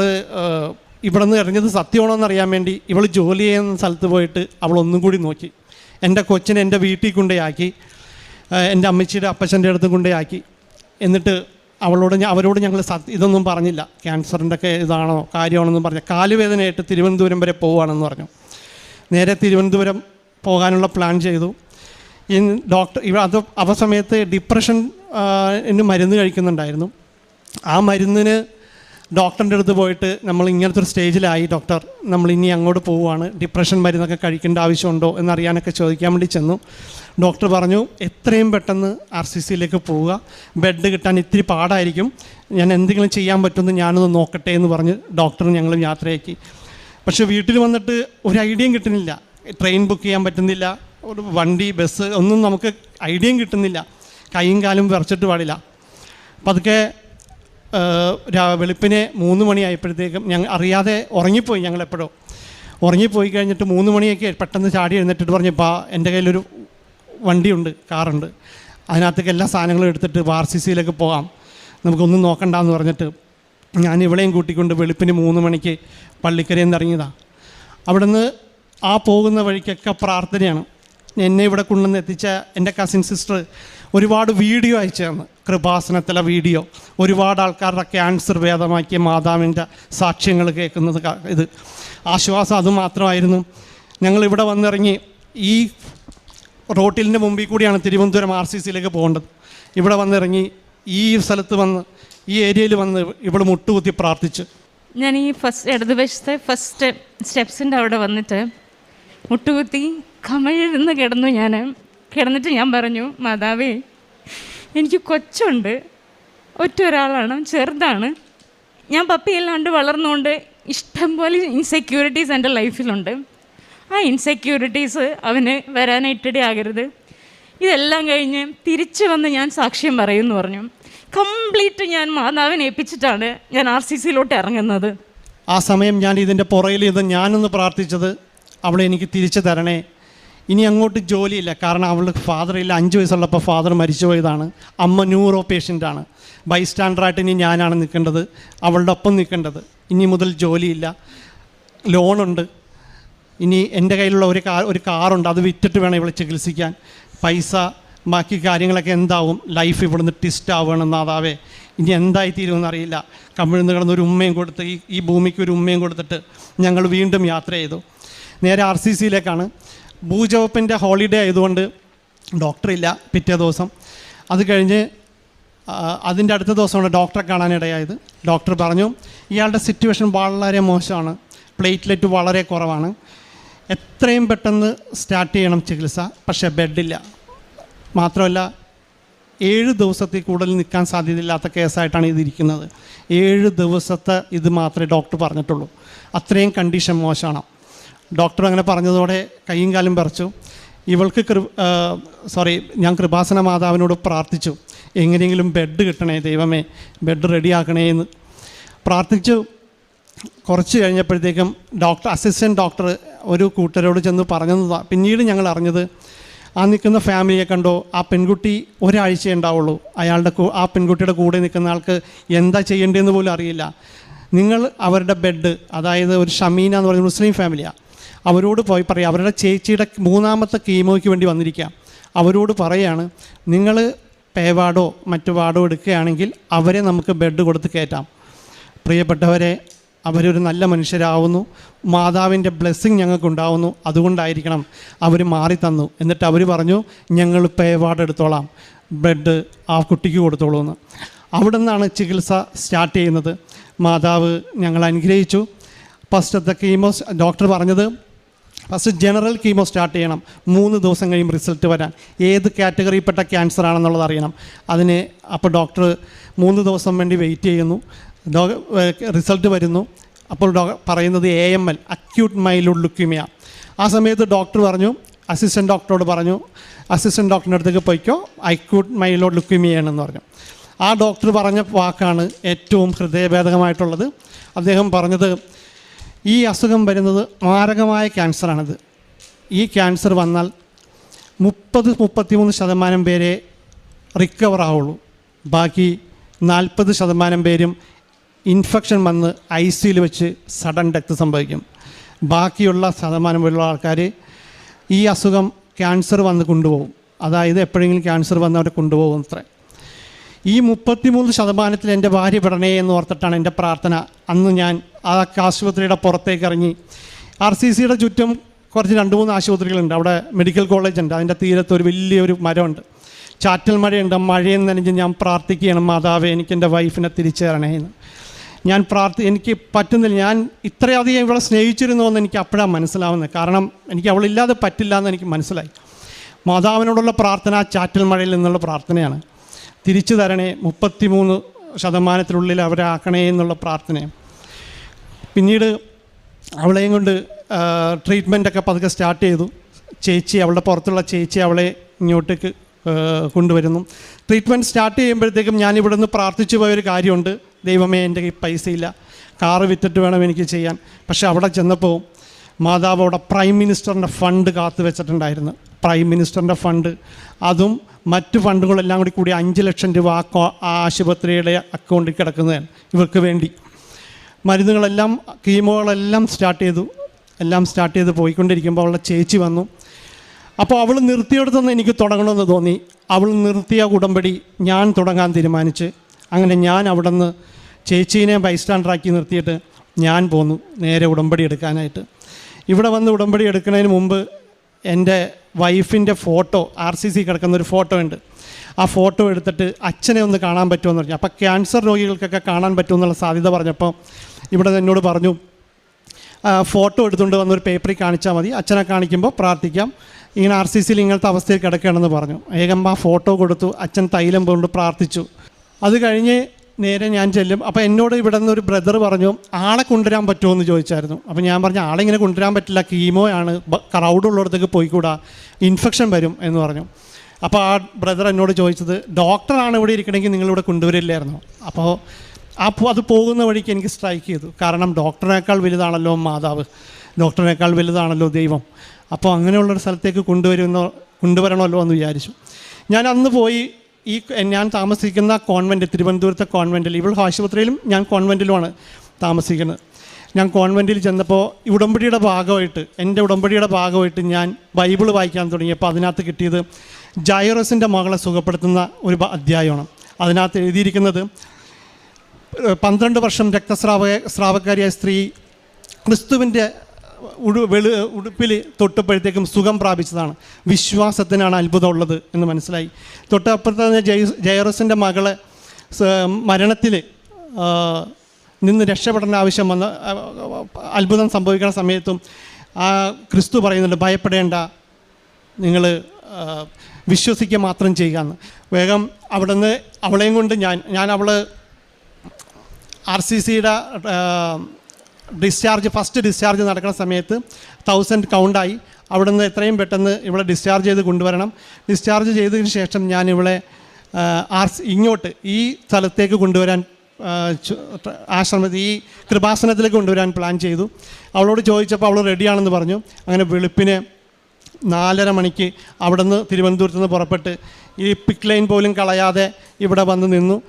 ഇവിടെ നിന്ന് ഇറങ്ങിയത് സത്യമാണോ എന്നറിയാൻ വേണ്ടി ഇവൾ ജോലി ചെയ്യുന്ന സ്ഥലത്ത് പോയിട്ട് അവൾ ഒന്നും കൂടി നോക്കി. എന്റെ കൊച്ചിനെ എന്റെ വീട്ടിൽ കൊണ്ടുപോയാക്കി എന്റെ അമ്മച്ചിയുടെ അപ്പച്ചന്റെ അടുത്ത് കൊണ്ടുപോയി എന്നിട്ട് അവളോട് ഞാൻ അവരോട് ഞങ്ങൾ ഇതൊന്നും പറഞ്ഞില്ല. ക്യാൻസറിന്റെ ഒക്കെ ഇതാണോ കാര്യമാണെന്നും പറഞ്ഞ കാലുവേദനയായിട്ട് തിരുവനന്തപുരം വരെ പോവുകയാണെന്ന് പറഞ്ഞു. നേരെ തിരുവനന്തപുരം പോകാനുള്ള പ്ലാൻ ചെയ്തു. ഈ ഡോക്ടർ ഇവ അത് അവ സമയത്ത് ഡിപ്രഷൻ മരുന്ന് കഴിക്കുന്നുണ്ടായിരുന്നു. ആ മരുന്നിന് ഡോക്ടറിന്റെ അടുത്ത് പോയിട്ട് നമ്മൾ ഇങ്ങനത്തെ ഒരു സ്റ്റേജിലായി ഡോക്ടർ നമ്മൾ ഇനി അങ്ങോട്ട് പോവുകയാണ്. ഡിപ്രഷൻ മരുന്നൊക്കെ കഴിക്കേണ്ട ആവശ്യമുണ്ടോ? എന്നറിയാനൊക്കെ ചോദിക്കാൻ വേണ്ടി ചെന്നു. ഡോക്ടർ പറഞ്ഞു എത്രയും പെട്ടെന്ന് ആർ സി സിയിലേക്ക് പോവുക. ബെഡ് കിട്ടാൻ ഇത്തിരി പാടായിരിക്കും. ഞാൻ എന്തെങ്കിലും ചെയ്യാൻ പറ്റുമെന്ന് ഞാനൊന്ന് നോക്കട്ടെ എന്ന് പറഞ്ഞ് ഡോക്ടർ ഞങ്ങൾ യാത്രയാക്കി. പക്ഷേ വീട്ടിൽ വന്നിട്ട് ഒരു ഐഡിയയും കിട്ടുന്നില്ല. ട്രെയിൻ ബുക്ക് ചെയ്യാൻ പറ്റുന്നില്ല. ഒരു വണ്ടി ബസ് ഒന്നും നമുക്ക് ഐഡിയയും കിട്ടുന്നില്ല. കൈയും കാലും വിറച്ചിട്ട് പാടില്ല. ഏഹ്, രാ- വെളുപ്പിനെ മൂന്ന് മണിയായപ്പോഴത്തേക്കും ഞങ്ങൾ അറിയാതെ ഉറങ്ങിപ്പോയി ഞങ്ങൾ എപ്പോഴോ ഉറങ്ങിപ്പോയി കഴിഞ്ഞിട്ട് മൂന്ന് മണിയൊക്കെ പെട്ടെന്ന് ചാടി എഴുന്നേറ്റിട്ട് പറഞ്ഞപ്പോൾ എന്റെ കയ്യിലൊരു വണ്ടിയുണ്ട് കാറുണ്ട്. അതിനകത്തേക്ക് എല്ലാ സാധനങ്ങളും എടുത്തിട്ട് ആർ സി സിയിലേക്ക് പോകാം. നമുക്കൊന്നും നോക്കണ്ടെന്ന് പറഞ്ഞിട്ട് ഞാൻ ഇവളെയും കൂട്ടിക്കൊണ്ട് വെളുപ്പിന് മൂന്ന് മണിക്ക് പള്ളിക്കരയിൽ നിന്ന് ഇറങ്ങിയതാണ് അവിടുന്ന് ആ പോകുന്ന വഴിക്കൊക്കെ പ്രാർത്ഥനയാണ്. എന്നെ ഇവിടെ കൊണ്ടുവന്ന് എത്തിച്ച എന്റെ കസിൻ സിസ്റ്റർ ഒരുപാട് വീഡിയോ അയച്ചു തന്നു കൃപാസനത്തിലെ വീഡിയോ. ഒരുപാട് ആൾക്കാരുടെ ക്യാൻസർ ഭേദമാക്കിയ മാതാവിന്റെ സാക്ഷ്യങ്ങൾ കേൾക്കുന്നത് ഇത്. ആശ്വാസം അതുമാത്രമായിരുന്നു ഞങ്ങൾ ഇവിടെ വന്നിറങ്ങി ഈ റോട്ടിലിന്റെ മുമ്പിൽ കൂടിയാണ് തിരുവനന്തപുരം ആർ സി സിയിലേക്ക് പോകേണ്ടത്. ഇവിടെ വന്നിറങ്ങി ഈ സ്ഥലത്ത് വന്ന് ഈ ഏരിയയിൽ വന്ന് ഇവിടെ മുട്ടുകുത്തി പ്രാർത്ഥിച്ച്. ഞാൻ ഈ ഫസ്റ്റ് ഇടതുവശത്തെ ഫസ്റ്റ് സ്റ്റെപ്സിന്റെ അവിടെ വന്നിട്ട് മുട്ടുകുത്തി കമഴ്ന്ന് കിടന്നു ഞാൻ. കിടന്നിട്ട് ഞാൻ പറഞ്ഞു മാതാവേ എനിക്ക് കൊച്ചുണ്ട്. ഒറ്റ ഒരാളാണ് ചെറുതാണ്. ഞാൻ പപ്പിയല്ലാണ്ട് വളർന്നുകൊണ്ട് ഇഷ്ടം പോലെ ഇൻസെക്യൂരിറ്റീസ് എന്റെ ലൈഫിലുണ്ട് ആ ഇൻസെക്യൂരിറ്റീസ് അവന് വരാനായിട്ടിടെ ആകരുത്. ഇതെല്ലാം കഴിഞ്ഞ് തിരിച്ചു വന്ന് ഞാൻ സാക്ഷ്യം പറയുമെന്ന് പറഞ്ഞു. കംപ്ലീറ്റ് ഞാൻ മാതാവിനെ ഏൽപ്പിച്ചിട്ടാണ് ഞാൻ ആർ സി സിയിലോട്ട് ഇറങ്ങുന്നത്. ആ സമയം ഞാൻ ഇതിന്റെ പുറയിൽ ഇത് ഞാനൊന്ന് പ്രാർത്ഥിച്ചത് അവളെ എനിക്ക് തിരിച്ചു തരണേ. ഇനി അങ്ങോട്ട് ജോലിയില്ല. കാരണം അവളുടെ ഫാദർ ഇല്ല. അഞ്ച് വയസ്സുള്ളപ്പോൾ ഫാദർ മരിച്ചു പോയതാണ്. അമ്മ ന്യൂറോ പേഷ്യന്റാണ് ബൈസ്റ്റാൻഡറായിട്ട് ഇനി ഞാനാണ് നിൽക്കേണ്ടത്. അവളുടെ ഒപ്പം നിൽക്കേണ്ടത്. ഇനി മുതൽ ജോലിയില്ല. ലോണുണ്ട് ഇനി എന്റെ കയ്യിലുള്ള ഒരു കാർ ഒരു കാറുണ്ട് അത് വിറ്റിട്ട് വേണം ഇവളെ ചികിത്സിക്കാൻ. പൈസ ബാക്കി കാര്യങ്ങളൊക്കെ എന്താവും? ലൈഫ് ഇവിടുന്ന് ട്വിസ്റ്റ് ആവുകയാണ് ഇനി എന്തായി തീരുമെന്ന് അറിയില്ല. കമിഴ്ന്ന് കിടന്ന് ഒരു ഉമ്മയും കൊടുത്ത് ഈ ഈ ഭൂമിക്ക് ഒരു ഉമ്മയും കൊടുത്തിട്ട് ഞങ്ങൾ വീണ്ടും യാത്ര ചെയ്തു. നേരെ ആർ സി സിയിലേക്കാണ് ഭൂജവപ്പിന്റെ ഹോളിഡേ ആയതുകൊണ്ട് ഡോക്ടറില്ല പിറ്റേ ദിവസം. അത് കഴിഞ്ഞ് അതിന്റെ അടുത്ത ദിവസമാണ് ഡോക്ടറെ കാണാനിടയായത്. ഡോക്ടർ പറഞ്ഞു ഇയാളുടെ സിറ്റുവേഷൻ വളരെ മോശമാണ്. പ്ലേറ്റ്ലെറ്റ് വളരെ കുറവാണ്. എത്രയും പെട്ടെന്ന് സ്റ്റാർട്ട് ചെയ്യണം ചികിത്സ. പക്ഷേ ബെഡില്ല. മാത്രമല്ല ഏഴ് ദിവസത്തിൽ കൂടുതൽ നിൽക്കാൻ സാധ്യതയില്ലാത്ത കേസായിട്ടാണ് ഇതിരിക്കുന്നത്. ഏഴ് ദിവസത്തെ ഇത് മാത്രമേ ഡോക്ടർ പറഞ്ഞിട്ടുള്ളൂ. അത്രയും കണ്ടീഷൻ മോശമാണ്. ഡോക്ടർ അങ്ങനെ പറഞ്ഞതോടെ കൈയും കാലും പറിച്ചു. ഇവൾക്ക് കൃ സോറി ഞാൻ കൃപാസന മാതാവിനോട് പ്രാർത്ഥിച്ചു. എങ്ങനെയെങ്കിലും ബെഡ് കിട്ടണേ ദൈവമേ ബെഡ് റെഡിയാക്കണേ എന്ന് പ്രാർത്ഥിച്ചു. കുറച്ച് കഴിഞ്ഞപ്പോഴത്തേക്കും ഡോക്ടർ അസിസ്റ്റന്റ് ഡോക്ടർ ഒരു കൂട്ടരോട് ചെന്ന് പറഞ്ഞതാണ് പിന്നീട് ഞങ്ങൾ അറിഞ്ഞത് ആ നിൽക്കുന്ന ഫാമിലിയെ കണ്ടോ ആ പെൺകുട്ടി ഒരാഴ്ച ഉണ്ടാവുള്ളൂ. അയാളുടെ ആ പെൺകുട്ടിയുടെ കൂടെ നിൽക്കുന്ന ആൾക്ക് എന്താ ചെയ്യേണ്ടതെന്ന് പോലും അറിയില്ല. നിങ്ങൾ അവരുടെ ബെഡ് അതായത് ഒരു ഷമീന എന്ന് പറയുന്ന മുസ്ലിം ഫാമിലിയാണ് അവരോട് പോയി പറയാം. അവരുടെ ചേച്ചിയുടെ മൂന്നാമത്തെ കീമോയ്ക്ക് വേണ്ടി വന്നിരിക്കുക അവരോട് പറയാണ് നിങ്ങൾ പേ വാർഡോ മറ്റു വാർഡോ എടുക്കുകയാണെങ്കിൽ അവരെ നമുക്ക് ബെഡ് കൊടുത്ത് കയറ്റാം. പ്രിയപ്പെട്ടവരെ അവരൊരു നല്ല മനുഷ്യരാവുന്നു. മാതാവിന്റെ ബ്ലെസ്സിങ് ഞങ്ങൾക്കുണ്ടാവുന്നു. അതുകൊണ്ടായിരിക്കണം അവർ മാറി തന്നു. എന്നിട്ട് അവർ പറഞ്ഞു ഞങ്ങൾ പേ വാർഡ് എടുത്തോളാം. ബെഡ് ആ കുട്ടിക്ക് കൊടുത്തോളൂ എന്ന്. അവിടെ നിന്നാണ് ചികിത്സ സ്റ്റാർട്ട് ചെയ്യുന്നത്. മാതാവ് ഞങ്ങൾ അനുഗ്രഹിച്ചു. ഫസ്റ്റത്തെ കീമോസ് ഡോക്ടർ പറഞ്ഞത് ഫസ്റ്റ് ജനറൽ കീമോ സ്റ്റാർട്ട് ചെയ്യണം. മൂന്ന് ദിവസം കഴിയുമ്പോൾ റിസൾട്ട് വരാൻ. ഏത് കാറ്റഗറിയിൽപ്പെട്ട ക്യാൻസർ ആണെന്നുള്ളത് അറിയണം. അതിന് അപ്പോൾ ഡോക്ടർ മൂന്ന് ദിവസം വേണ്ടി വെയിറ്റ് ചെയ്യുന്നു. റിസൾട്ട് വരുന്നു. അപ്പോൾ പറയുന്നത് A M L acute myeloid leukaemia ആ സമയത്ത് ഡോക്ടർ പറഞ്ഞു അസിസ്റ്റന്റ് ഡോക്ടറോട് പറഞ്ഞു അസിസ്റ്റന്റ് ഡോക്ടറിന്റെ അടുത്തേക്ക് പോയിക്കോ അക്യൂട്ട് മൈലോഡ് ലുക്യൂമിയാണെന്ന് പറഞ്ഞു. ആ ഡോക്ടർ പറഞ്ഞ വാക്കാണ് ഏറ്റവും ഹൃദയഭേദകമായിട്ടുള്ളത്. അദ്ദേഹം പറഞ്ഞത് ഈ അസുഖം വരുന്നത് മാരകമായ ക്യാൻസറാണിത്. ഈ ക്യാൻസർ വന്നാൽ മുപ്പത് മുപ്പത്തിമൂന്ന് ശതമാനം പേരെ റിക്കവർ ആവുള്ളൂ. ബാക്കി നാൽപ്പത് ശതമാനം പേരും ഇൻഫെക്ഷൻ വന്ന് ഐ സിയിൽ വെച്ച് സഡൻ ഡെത്ത് സംഭവിക്കും. ബാക്കിയുള്ള ശതമാനമുള്ള ആൾക്കാർ ഈ അസുഖം ക്യാൻസർ വന്ന് കൊണ്ടുപോകും. അതായത് എപ്പോഴെങ്കിലും ക്യാൻസർ വന്ന് അവരെ കൊണ്ടുപോകും അത്രേ. ഈ മുപ്പത്തിമൂന്ന് ശതമാനത്തിൽ എന്റെ ഭാര്യ പെടണേ എന്ന് ഓർത്തിട്ടാണ് എന്റെ പ്രാർത്ഥന. അന്ന് ഞാൻ ആ ആശുപത്രിയുടെ പുറത്തേക്ക് ഇറങ്ങി. ആർ സി സിയുടെ ചുറ്റും കുറച്ച് രണ്ട് മൂന്ന് ആശുപത്രികളുണ്ട്. അവിടെ മെഡിക്കൽ കോളേജ് ഉണ്ട്. അതിന്റെ തീരത്ത് ഒരു വലിയൊരു മരമുണ്ട്. ചാറ്റൽ മഴയുണ്ട്. മഴയിൽ നനഞ്ഞ് ഞാൻ പ്രാർത്ഥിക്കുകയാണ് മാതാവേ എനിക്ക് എന്റെ വൈഫിനെ തിരിച്ചു തരണേ എന്ന്. ഞാൻ പ്രാർത്ഥി എനിക്ക് പറ്റുന്നില്ല. ഞാൻ ഇത്രയധികം ഇവളെ സ്നേഹിച്ചിരുന്നു എന്ന് എനിക്ക് അപ്പോഴാണ് മനസ്സിലാവുന്നത്. കാരണം എനിക്ക് അവളില്ലാതെ പറ്റില്ല എന്ന് എനിക്ക് മനസ്സിലായി. മാതാവിനോടുള്ള പ്രാർത്ഥന ചാറ്റൽ മഴയിൽ നിന്നുള്ള പ്രാർത്ഥനയാണ്. തിരിച്ചു തരണേ മുപ്പത്തിമൂന്ന് ശതമാനത്തിനുള്ളിൽ അവരാക്കണേ എന്നുള്ള പ്രാർത്ഥനയും പിന്നീട് അവളെയും കൊണ്ട് ട്രീറ്റ്മെന്റൊക്കെ പതുക്കെ സ്റ്റാർട്ട് ചെയ്തു. ചേച്ചി അവളുടെ പുറത്തുള്ള ചേച്ചി അവളെ ഇങ്ങോട്ടേക്ക് കൊണ്ടുവരുന്നു. ട്രീറ്റ്മെന്റ് സ്റ്റാർട്ട് ചെയ്യുമ്പോഴത്തേക്കും ഞാൻ ഇവിടെ നിന്ന് പ്രാർത്ഥിച്ചു പോയൊരു കാര്യമുണ്ട്. ദൈവമേ എന്റെ കയ്യിൽ പൈസയില്ല. കാറ് വിറ്റിട്ട് വേണം എനിക്ക് ചെയ്യാൻ. പക്ഷേ അവിടെ ചെന്നപ്പോൾ മാതാവ് അവിടെ പ്രൈം മിനിസ്റ്ററിന്റെ ഫണ്ട് കാത്തു വെച്ചിട്ടുണ്ടായിരുന്നു. പ്രൈം മിനിസ്റ്ററിന്റെ ഫണ്ട്. അതും മറ്റ് ഫണ്ടുകളെല്ലാം കൂടി കൂടി അഞ്ച് ലക്ഷം രൂപ ആ ആശുപത്രിയുടെ അക്കൗണ്ടിൽ കിടക്കുന്നതാണ്. ഇവർക്ക് വേണ്ടി. മരുന്നുകളെല്ലാം കീമോകളെല്ലാം സ്റ്റാർട്ട് ചെയ്തു. എല്ലാം സ്റ്റാർട്ട് ചെയ്ത് പോയിക്കൊണ്ടിരിക്കുമ്പോൾ അവളുടെ ചേച്ചി വന്നു. അപ്പോൾ അവൾ നിർത്തിയെടുത്തെന്ന് എനിക്ക് തുടങ്ങണമെന്ന് തോന്നി. അവൾ നിർത്തിയ ഉടമ്പടി ഞാൻ തുടങ്ങാൻ തീരുമാനിച്ച്. അങ്ങനെ ഞാൻ അവിടെ നിന്ന് ചേച്ചീനെ ബൈസ്റ്റാൻഡറാക്കി നിർത്തിയിട്ട് ഞാൻ പോന്നു നേരെ ഉടമ്പടി എടുക്കാനായിട്ട്. ഇവിടെ വന്ന് ഉടമ്പടി എടുക്കുന്നതിന് മുമ്പ് എന്റെ വൈഫിന്റെ ഫോട്ടോ ആർ സി സി കിടക്കുന്ന ഒരു ഫോട്ടോ ഉണ്ട്. ആ ഫോട്ടോ എടുത്തിട്ട് അച്ഛനെ ഒന്ന് കാണാൻ പറ്റുമെന്ന് പറഞ്ഞു. അപ്പോൾ ക്യാൻസർ രോഗികൾക്കൊക്കെ കാണാൻ പറ്റുമെന്നുള്ള സാധ്യത പറഞ്ഞപ്പോൾ ഇവിടെ എന്നോട് പറഞ്ഞു ഫോട്ടോ എടുത്തുകൊണ്ട് വന്നൊരു പേപ്പറിൽ കാണിച്ചാൽ മതി. അച്ഛനെ കാണിക്കുമ്പോൾ പ്രാർത്ഥിക്കാം. ഇങ്ങനെ ആർ സി സിയിൽ ഇങ്ങനത്തെ അവസ്ഥയിൽ കിടക്കുകയാണെന്ന് പറഞ്ഞു. ഏകം ആ ഫോട്ടോ കൊടുത്തു അച്ഛൻ തൈലം കൊണ്ട് പ്രാർത്ഥിച്ചു. അത് കഴിഞ്ഞ് നേരെ ഞാൻ ചെല്ലും. അപ്പോൾ എന്നോട് ഇവിടെ നിന്ന് ഒരു ബ്രദർ പറഞ്ഞു ആളെ കൊണ്ടുവരാൻ പറ്റുമോ എന്ന് ചോദിച്ചായിരുന്നു. അപ്പോൾ ഞാൻ പറഞ്ഞു ആളെ ഇങ്ങനെ കൊണ്ടുവരാൻ പറ്റില്ല കീമോയാണ് ക്രൗഡുള്ളിടത്തേക്ക് പോയിക്കൂടാ ഇൻഫെക്ഷൻ വരും എന്ന് പറഞ്ഞു. അപ്പോൾ ആ ബ്രദർ എന്നോട് ചോദിച്ചത് ഡോക്ടറാണ് ഇവിടെ ഇരിക്കണമെങ്കിൽ നിങ്ങളിവിടെ കൊണ്ടുവരില്ലായിരുന്നു? അപ്പോൾ ആ അത് പോകുന്ന വഴിക്ക് എനിക്ക് സ്ട്രൈക്ക് ചെയ്തു. കാരണം ഡോക്ടറിനേക്കാൾ വലുതാണല്ലോ മാതാവ്. ഡോക്ടറിനേക്കാൾ വലുതാണല്ലോ ദൈവം. അപ്പോൾ അങ്ങനെയുള്ളൊരു സ്ഥലത്തേക്ക് കൊണ്ടുവരുന്ന കൊണ്ടുവരണമല്ലോ എന്ന് വിചാരിച്ചു. ഞാൻ അന്ന് പോയി ഈ ഞാൻ താമസിക്കുന്ന കോൺവെന്റ് തിരുവനന്തപുരത്തെ കോൺവെന്റിൽ ഇവിടെ ആശുപത്രിയിലും ഞാൻ കോൺവെന്റിലുമാണ് താമസിക്കുന്നത്. ഞാൻ കോൺവെന്റിൽ ചെന്നപ്പോൾ ഉടമ്പടിയുടെ ഭാഗമായിട്ട് എന്റെ ഉടമ്പടിയുടെ ഭാഗമായിട്ട് ഞാൻ ബൈബിൾ വായിക്കാൻ തുടങ്ങിയപ്പോൾ അതിനകത്ത് കിട്ടിയത് ജൈറസിന്റെ മകളെ സുഖപ്പെടുത്തുന്ന ഒരു അധ്യായമാണ്. അതിനകത്ത് എഴുതിയിരിക്കുന്നത് പന്ത്രണ്ട് വർഷം രക്തസ്രാവ സ്രാവക്കാരിയായ സ്ത്രീ ക്രിസ്തുവിന്റെ ഉടു വെളു ഉടുപ്പിൽ തൊട്ടപ്പോഴത്തേക്കും സുഖം പ്രാപിച്ചതാണ്. വിശ്വാസത്തിനാണ് അത്ഭുതമുള്ളത് എന്ന് മനസ്സിലായി. തൊട്ടപ്പുറത്ത് ജയ ജയറസിന്റെ മകളെ മരണത്തിൽ നിന്ന് രക്ഷപ്പെടേണ്ട ആവശ്യം വന്ന അത്ഭുതം സംഭവിക്കുന്ന സമയത്തും ആ ക്രിസ്തു പറയുന്നുണ്ട് ഭയപ്പെടേണ്ട. നിങ്ങൾ വിശ്വസിക്കുക മാത്രം ചെയ്യുക എന്ന് വേഗം അവിടുന്ന് അവളെയും കൊണ്ട് ഞാൻ ഞാൻ അവൾ ആർ സി സിയുടെ ഡിസ്ചാർജ് ഫസ്റ്റ് ഡിസ്ചാർജ് നടക്കുന്ന സമയത്ത് തൗസൻഡ് കൗണ്ടായി അവിടുന്ന് എത്രയും പെട്ടെന്ന് ഇവിടെ ഡിസ്ചാർജ് ചെയ്ത് കൊണ്ടുവരണം. ഡിസ്ചാർജ് ചെയ്തതിന് ശേഷം ഞാൻ ഇവിടെ ആർ ഇങ്ങോട്ട് ഈ സ്ഥലത്തേക്ക് കൊണ്ടുവരാൻ ആശ്രമത്തിൽ ഈ കൃപാസനത്തിലേക്ക് കൊണ്ടുവരാൻ പ്ലാൻ ചെയ്തു. അവളോട് ചോദിച്ചപ്പോൾ അവൾ റെഡിയാണെന്ന് പറഞ്ഞു. അങ്ങനെ വെളുപ്പിന് നാലര മണിക്ക് അവിടുന്ന് തിരുവനന്തപുരത്ത് നിന്ന് പുറപ്പെട്ട് ഈ പിക്ക് ലൈൻ പോലും കളയാതെ ഇവിടെ വന്ന് നിന്നു.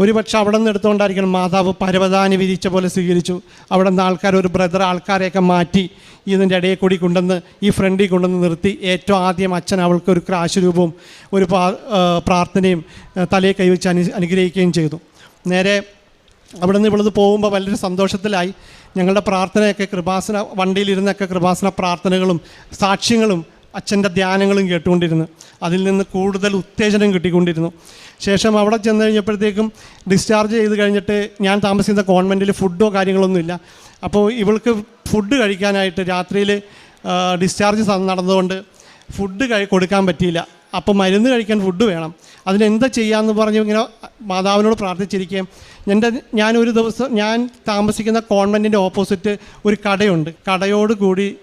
ഒരുപക്ഷെ അവിടെ നിന്ന് എടുത്തുകൊണ്ടായിരിക്കണം മാതാവ് പരവതാനി വിരിച്ച പോലെ സ്വീകരിച്ചു. അവിടെ നിന്ന് ആൾക്കാർ ഒരു ബ്രദർ ആൾക്കാരെയൊക്കെ മാറ്റി ഇതിന്റെ ഇടയിൽ കൂടി കൊണ്ടുവന്ന് ഈ ഫ്രണ്ടിൽ കൊണ്ടുവന്ന് നിർത്തി. ഏറ്റവും ആദ്യം അച്ഛൻ അവൾക്ക് ഒരു ക്രാശ് രൂപവും ഒരു പ്രാർത്ഥനയും തലയെ കൈവച്ച് അനു അനുഗ്രഹിക്കുകയും ചെയ്തു. നേരെ അവിടെ നിന്ന് ഇവിടുന്ന് പോകുമ്പോൾ വലിയൊരു സന്തോഷത്തിലായി. ഞങ്ങളുടെ പ്രാർത്ഥനയൊക്കെ കൃപാസന വണ്ടിയിലിരുന്നൊക്കെ കൃപാസന പ്രാർത്ഥനകളും സാക്ഷ്യങ്ങളും അച്ഛന്റെ ധ്യാനങ്ങളും കേട്ടുകൊണ്ടിരുന്നു. അതിൽ നിന്ന് കൂടുതൽ ഉത്തേജനം കിട്ടിക്കൊണ്ടിരുന്നു. ശേഷം അവിടെ ചെന്ന് കഴിഞ്ഞപ്പോഴത്തേക്കും ഡിസ്ചാർജ് ചെയ്ത് കഴിഞ്ഞിട്ട് ഞാൻ താമസിക്കുന്ന കോൺവെന്റിൽ ഫുഡോ കാര്യങ്ങളൊന്നുമില്ല അപ്പോൾ ഇവൾക്ക് ഫുഡ് കഴിക്കാനായിട്ട് രാത്രിയിൽ ഡിസ്ചാർജ് നടന്നതുകൊണ്ട് ഫുഡ് കഴി കൊടുക്കാൻ പറ്റിയില്ല. അപ്പോൾ മരുന്ന് കഴിക്കാൻ ഫുഡ് വേണം. അതിനെന്താ ചെയ്യാമെന്ന് പറഞ്ഞ് ഇങ്ങനെ മാതാവിനോട് പ്രാർത്ഥിച്ചിരിക്കുകയും എന്റെ ഞാനൊരു ദിവസം ഞാൻ താമസിക്കുന്ന കോൺവെന്റിന്റെ ഓപ്പോസിറ്റ് ഒരു കടയുണ്ട്. കടയോട് കൂടി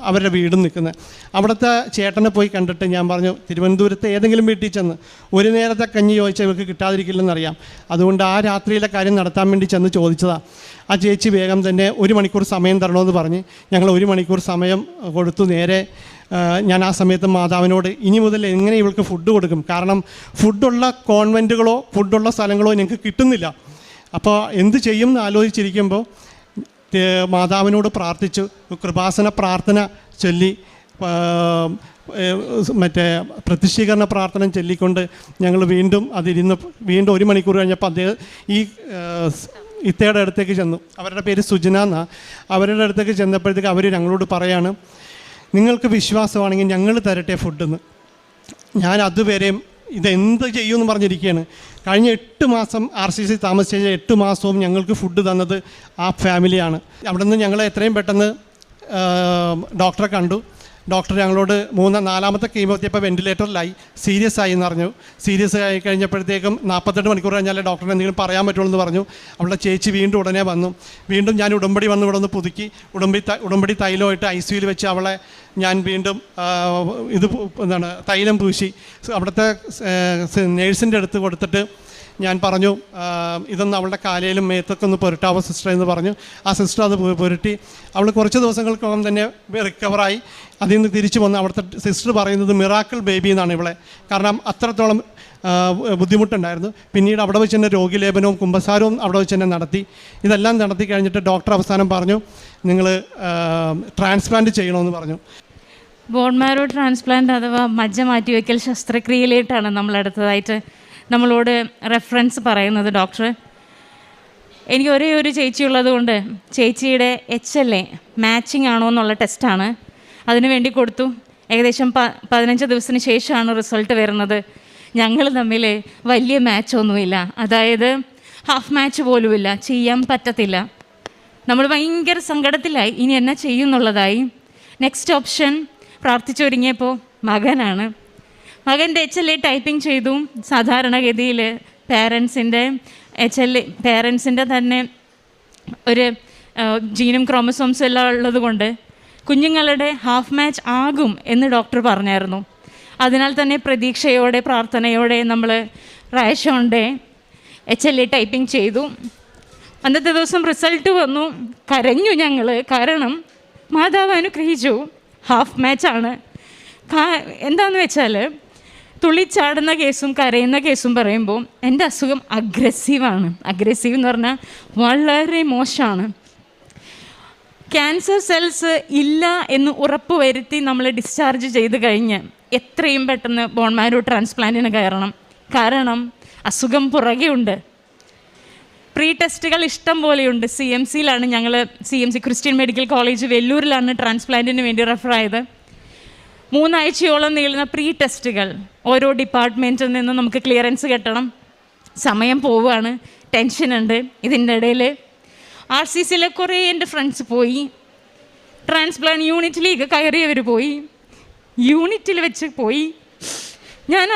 അവരുടെ വീട് നിൽക്കുന്നത്. അവിടുത്തെ ചേട്ടനെ പോയി കണ്ടിട്ട് ഞാൻ പറഞ്ഞു തിരുവനന്തപുരത്ത് ഏതെങ്കിലും വീട്ടിൽ ചെന്ന് ഒരു നേരത്തെ കഞ്ഞി ചോദിച്ചാൽ ഇവർക്ക് കിട്ടാതിരിക്കില്ലെന്നറിയാം അതുകൊണ്ട് ആ രാത്രിയിലെ കാര്യം നടത്താൻ വേണ്ടി ചെന്ന് ചോദിച്ചതാണ് ആ ചേച്ചി വേഗം തന്നെ ഒരു മണിക്കൂർ സമയം തരണമെന്ന് പറഞ്ഞ് ഞങ്ങൾ ഒരു മണിക്കൂർ സമയം കൊടുത്തു. നേരെ ഞാൻ ആ സമയത്ത് മാതാവിനോട് ഇനി മുതൽ എങ്ങനെ ഇവൾക്ക് ഫുഡ് കൊടുക്കും? കാരണം ഫുഡുള്ള കോൺവെന്റുകളോ ഫുഡുള്ള സ്ഥലങ്ങളോ ഞങ്ങൾക്ക് കിട്ടുന്നില്ല. അപ്പോൾ എന്ത് ചെയ്യും എന്ന് ആലോചിച്ചിരിക്കുമ്പോൾ മാതാവിനോട് പ്രാർത്ഥിച്ചു കൃപാസന പ്രാർത്ഥന ചൊല്ലി മറ്റേ പ്രതിഷ്ഠീകരണ പ്രാർത്ഥന ചൊല്ലിക്കൊണ്ട് ഞങ്ങൾ വീണ്ടും അതിരുന്ന് വീണ്ടും ഒരു മണിക്കൂർ കഴിഞ്ഞപ്പോൾ അദ്ദേഹം ഈ ഇത്തയുടെ അടുത്തേക്ക് ചെന്നു. അവരുടെ പേര് സുജന എന്നാണ് അവരുടെ അടുത്തേക്ക് ചെന്നപ്പോഴത്തേക്ക് അവർ ഞങ്ങളോട് പറയാണ് നിങ്ങൾക്ക് വിശ്വാസമാണെങ്കിൽ ഞങ്ങൾ തരട്ടെ ഫുഡെന്ന് ഞാൻ അതുവരെയും ഇതെന്ത് ചെയ്യുമെന്ന് പറഞ്ഞിരിക്കുകയാണ്. കഴിഞ്ഞ എട്ട് മാസം ആർ സി സി താമസിച്ച എട്ട് മാസവും ഞങ്ങൾക്ക് ഫുഡ് തന്നത് ആ ഫാമിലിയാണ് അവിടെ നിന്ന് ഞങ്ങളെ എത്രയും പെട്ടെന്ന് ഡോക്ടറെ കണ്ടു. ഡോക്ടർ ഞങ്ങളോട് മൂന്ന് നാലാമത്തെ കീമോത്തിയപ്പോൾ വെന്റിലേറ്ററിലായി സീരിയസ് ആയി എന്ന് പറഞ്ഞു. സീരിയസ് ആയി കഴിഞ്ഞപ്പോഴത്തേക്കും നാൽപ്പത്തെട്ട് മണിക്കൂർ കഴിഞ്ഞാൽ ഡോക്ടറിന് എന്തെങ്കിലും പറയാൻ പറ്റുള്ളൂ എന്ന് പറഞ്ഞു. അവളുടെ ചേച്ചി വീണ്ടും ഉടനെ വന്നു. വീണ്ടും ഞാൻ ഉടമ്പടി വന്ന് ഇവിടെ ഒന്ന് പുതുക്കി. ഉടമ്പടി ഉടമ്പടി തൈലമായിട്ട് ഐ സിയിൽ വെച്ച് അവളെ ഞാൻ വീണ്ടും ഇത് എന്താണ് തൈലം പൂശി. അവിടുത്തെ നേഴ്സിന്റെ അടുത്ത് കൊടുത്തിട്ട് ഞാൻ പറഞ്ഞു ഇതൊന്ന് അവളുടെ കാലയിലും മേത്തൊക്കെ ഒന്ന് പുരട്ടാവോ സിസ്റ്റർ എന്ന് പറഞ്ഞു. ആ സിസ്റ്റർ അത് പുരട്ടി. അവൾ കുറച്ച് ദിവസങ്ങൾക്കകം തന്നെ റിക്കവറായി അതിൽ നിന്ന് തിരിച്ചു വന്ന് അവിടുത്തെ സിസ്റ്റർ പറയുന്നത് മിറാക്കിൾ ബേബി എന്നാണ് ഇവളെ. കാരണം അത്രത്തോളം ബുദ്ധിമുട്ടുണ്ടായിരുന്നു. പിന്നീട് അവിടെ വെച്ച് തന്നെ രോഗിലേപനവും കുമ്പസാരവും അവിടെ വെച്ച് തന്നെ നടത്തി. ഇതെല്ലാം നടത്തി കഴിഞ്ഞിട്ട് ഡോക്ടർ അവസാനം പറഞ്ഞു നിങ്ങൾ ട്രാൻസ്പ്ലാന്റ് ചെയ്യണമെന്ന് പറഞ്ഞു. ബോൺമാരോ ട്രാൻസ്പ്ലാന്റ് അഥവാ മജ്ജ മാറ്റിവെക്കൽ ശസ്ത്രക്രിയയിലേക്കാണ് നമ്മൾ അടുത്തതായിട്ട് നമ്മളോട് റെഫറൻസ് പറയുന്നത് ഡോക്ടർ എനിക്ക് ഒരേ ഒരു ചേച്ചി ഉള്ളതുകൊണ്ട് ചേച്ചിയുടെ എച്ച് എൽ എ മാച്ചിങ് ആണോ എന്നുള്ള ടെസ്റ്റാണ് അതിനു വേണ്ടി കൊടുത്തു. ഏകദേശം പ പതിനഞ്ച് ദിവസത്തിന് ശേഷമാണ് റിസൾട്ട് വരുന്നത്. ഞങ്ങൾ തമ്മിൽ വലിയ മാച്ചൊന്നുമില്ല അതായത് ഹാഫ് മാച്ച് പോലുമില്ല. ചെയ്യാൻ പറ്റത്തില്ല. നമ്മൾ ഭയങ്കര സങ്കടത്തിലായി. ഇനി എന്നാ ചെയ്യുന്നുള്ളതായി. നെക്സ്റ്റ് ഓപ്ഷൻ പ്രാർത്ഥിച്ചൊരുങ്ങിയപ്പോൾ മകനാണ്. മകന്റെ എച്ച് എൽ എ ടൈപ്പിംഗ് ചെയ്തു. സാധാരണഗതിയിൽ പേരൻസിന്റെ എച്ച് എൽ എ പേരൻസിന്റെ തന്നെ ഒരു ജീനും ക്രോമസോംസും എല്ലാം ഉള്ളത് കൊണ്ട് കുഞ്ഞുങ്ങളുടെ ഹാഫ് മാച്ച് ആകും എന്ന് ഡോക്ടർ പറഞ്ഞായിരുന്നു. അതിനാൽ തന്നെ പ്രതീക്ഷയോടെ പ്രാർത്ഥനയോടെ നമ്മൾ റാഷോണ്ടെ എച്ച് എൽ എ ടൈപ്പിംഗ് ചെയ്തു. അന്നത്തെ ദിവസം റിസൾട്ട് വന്നു. കരഞ്ഞു ഞങ്ങൾ കാരണം മാതാവ് അനുഗ്രഹിച്ചു. ഹാഫ് മാച്ചാണ് എന്താണെന്ന് വെച്ചാൽ തുള്ളിച്ചാടുന്ന കേസും കരയുന്ന കേസും പറയുമ്പോൾ എന്റെ അസുഖം അഗ്രസീവാണ് അഗ്രസീവ് എന്ന് പറഞ്ഞാൽ വളരെ മോശമാണ്. ക്യാൻസർ സെൽസ് ഇല്ല എന്ന് ഉറപ്പ് വരുത്തി നമ്മൾ ഡിസ്ചാർജ് ചെയ്ത് കഴിഞ്ഞ് എത്രയും പെട്ടെന്ന് ബോൺമാരോ ട്രാൻസ്പ്ലാന്റിന് കയറണം. കാരണം അസുഖം പുറകെ ഉണ്ട്. പ്രീ ടെസ്റ്റുകൾ ഇഷ്ടം പോലെയുണ്ട്. സി എം സിയിലാണ് ഞങ്ങൾ C M C Christian Medical College വെല്ലൂരിലാണ് ട്രാൻസ്പ്ലാന്റിന് വേണ്ടി റെഫർ ആയത്. മൂന്നാഴ്ചയോളം നീളുന്ന പ്രീ ടെസ്റ്റുകൾ ഓരോ ഡിപ്പാർട്ട്മെന്റിൽ നിന്നും നമുക്ക് ക്ലിയറൻസ് കിട്ടണം. സമയം പോവുകയാണ് ടെൻഷനുണ്ട് ഇതിന്റെ ഇടയിൽ ആർ സി സിയിലെ കുറേ എന്റെ ഫ്രണ്ട്സ് പോയി. ട്രാൻസ്പ്ലാന്റ് യൂണിറ്റിലേക്ക് കയറിയവർ പോയി. യൂണിറ്റിൽ വെച്ച് പോയി. ഞാൻ